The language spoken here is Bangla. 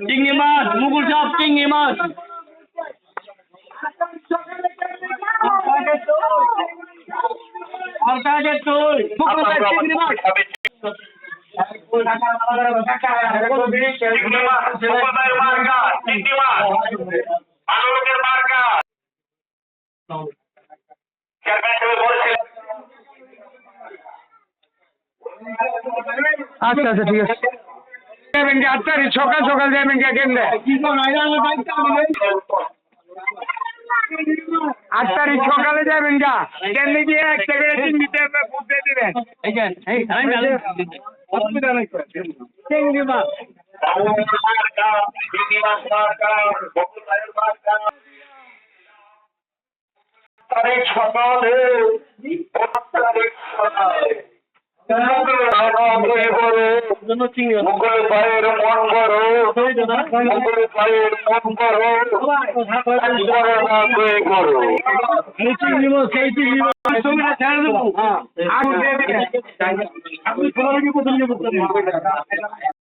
চিংড়ি মাছ মুগুর সব চিংড়ি মাছ আলতাজের তোল মুগুর সব চিংড়ি মাছ চিংড়ি মাছ মুকুলদার মার্কা চিংড়ি মাছ ভালো লোকের মার্কা চেয়ারম্যান সাহেব বলেছিলেন আচ্ছা আচ্ছা ঠিক আছে। যাবেন আট তারিখ সকাল সকাল যাবেন কি কেন্দ্রে আট তারিখ সকালে যাবেন গা কেন্দ্রে গিয়ে একটা করে ফুট দিয়ে দিবেন অসুবিধা নেই চিংড়ি মাছ। সকালে। মুকুল পায়ের মন করো। মুকুল পায়ের মন করো। করো। না করে। করো এই চিংড়ি মাছ এই চিংড়ি মাছ ছবিটা ছেড়ে দেবো আগুন দিয়ে দিবেন আপনি